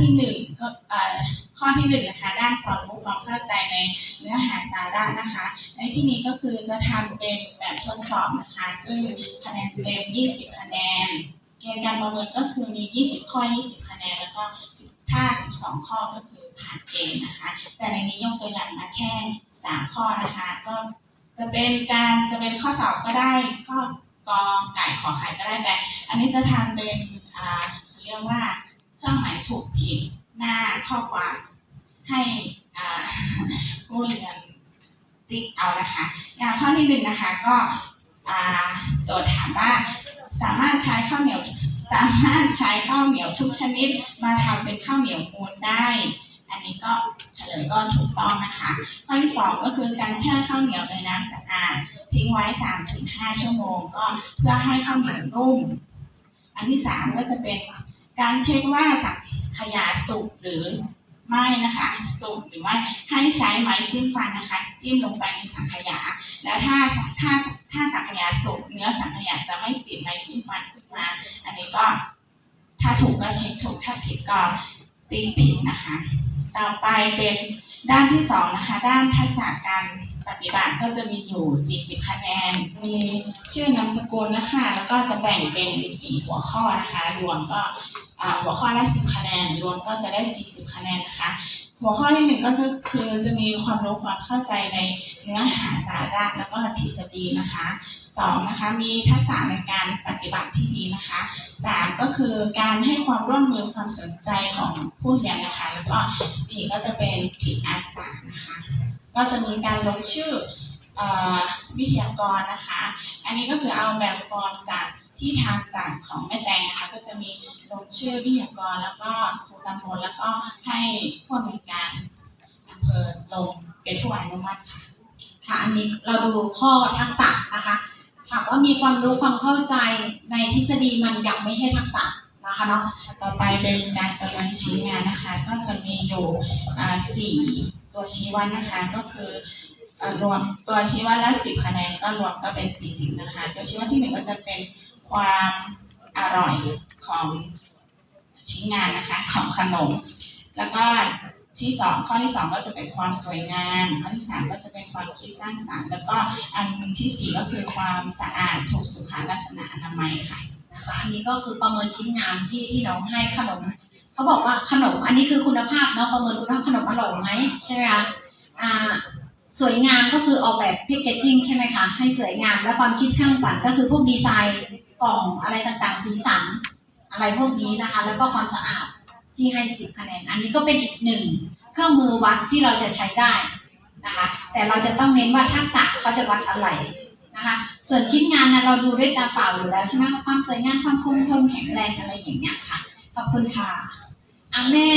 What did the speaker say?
ที่หนึ่งก็ข้อที่หนึ่งนะคะด้านความรู้ความเข้าใจในเนื้อหาสาระนะคะ ในที่นี้ก็คือจะทำเป็นแบบทดสอบนะคะ ซึ่งคะแนนเต็ม 20 คะแนน เกณฑ์การประเมินก็คือมี 20 ข้อ 20 คะแนน แล้วก็ถ้า 12 ข้อก็คือผ่านเกณฑ์นะคะ แต่ในนี้ยกตัวอย่างมาแค่ 3 ข้อนะคะ ก็จะเป็นการจะเป็นข้อสอบก็ได้ข้อกองไก่ขอไข่ก็ได้แต่ อันนี้จะทำเป็นเขาเรียกว่า ถูกผิดหน้าข้อความให้ผู้เรียนติ๊กเอานะคะ อย่างข้อที่หนึ่งนะคะก็โจทย์ถามว่าสามารถใช้ข้าวเหนียวสามารถใช้ข้าวเหนียวทุกชนิดมาทำเป็นข้าวเหนียวมูนได้ อันนี้ก็เฉลยก็ถูกต้องนะคะ ข้อที่สองก็คือการแช่ข้าวเหนียวในน้ำสะอาดทิ้งไว้3-5ชั่วโมง ก็เพื่อให้ข้าวเหนียวนุ่ม อันที่สามก็จะเป็น การเช็คว่าสังขยาสุกหรือไม่นะคะสุกหรือไม่ให้ใช้ไม้จิ้มฟันนะคะ จิ้มลงไปในสังขยา แล้วถ้าถ้าถ้าสังขยาสุกเนื้อสังขยาจะไม่ติดไม้จิ้มฟันขึ้นมา อันนี้ก็ถ้าถูกก็เช็คถูกถ้าผิดก็ติ๊กผิดนะคะ ต่อไปเป็นด้านที่สองนะคะ ด้านทักษะการ ฏิบัติก็จะมีอยู่ 40 คะแนน มีชื่อนามสกุลนะคะ แล้วก็จะแบ่งเป็นสี่หัวข้อนะคะ รวมก็หัวข้อละ 10 คะแนน รวมก็จะได้ 40 คะแนนนะคะ หัวข้อที่หนึ่งก็จะคือจะมีความรู้ความเข้าใจในเนื้อหาสาระแล้วก็ทฤษฎีนะคะสองนะคะมีทักษะในการปฏิบัติที่ดีนะคะสามก็คือการให้ความร่วมมือความสนใจของผู้เรียนนะคะ แล้วก็สี่ก็จะเป็นจิตอาสานะคะ ก็จะมีการลงชื่อเอ่อวิทยากรนะคะ อันนี้ก็คือเอาแบบฟอร์มจากที่ทำจากของแม่แตงนะคะก็จะมีลงชื่อวิทยากรแล้วก็ครูตำบลแล้วก็ให้ผู้อำนวยการอำเภอลงเป็นผู้อนุมัติค่ะค่ะอันนี้เราดูข้อทักษะนะคะถามว่ามีความรู้ความเข้าใจในทฤษฎีมันยังไม่ใช่ทักษะ นะคะเนาะต่อไปเป็นการประเมินชิ้นงานนะคะ ก็จะมีอยู่อ่าสี่ตัวชี้วัดนะคะ ก็คือรวมตัวชี้วัดละสิบคะแนนก็รวมก็เป็นสี่สิบนะคะ ตัวชี้วัดที่หนึ่งก็จะเป็นความอร่อยของชิ้นงานนะคะของขนม แล้วก็ที่สองข้อที่สองก็จะเป็นความสวยงามข้อที่สามก็จะเป็นความคิดสร้างสรรค์ แล้วก็อันที่สี่ก็คือความสะอาดถูกสุขลักษณะอนามัยค่ะ นะคะอันนี้ก็คือประเมินชิ้นงานที่ที่น้องให้ขนมเขาบอกว่าขนมอันนี้คือคุณภาพเนาะประเมินคุณภาพขนมอร่อยไหมใช่ไหมคะอ่าสวยงามก็คือออกแบบแพคเกจจิ้งใช่ไหมคะให้สวยงาม และความคิดสร้างสรรค์ก็คือพวกดีไซน์กล่องอะไรต่างๆ สีสันอะไรพวกนี้นะคะ แล้วก็ความสะอาดที่ให้สิบคะแนน อันนี้ก็เป็นอีกหนึ่งเครื่องมือวัดที่เราจะใช้ได้นะคะ แต่เราจะต้องเน้นว่าทักษะเขาจะวัดอะไร นะคะ ส่วนชิ้นงานนะเราดูด้วยตาเปล่าอยู่แล้วใช่ไหมความสวยงามความคงทนแข็งแรงอะไรอย่างเงี้ยค่ะ ขอบคุณค่ะอาแม่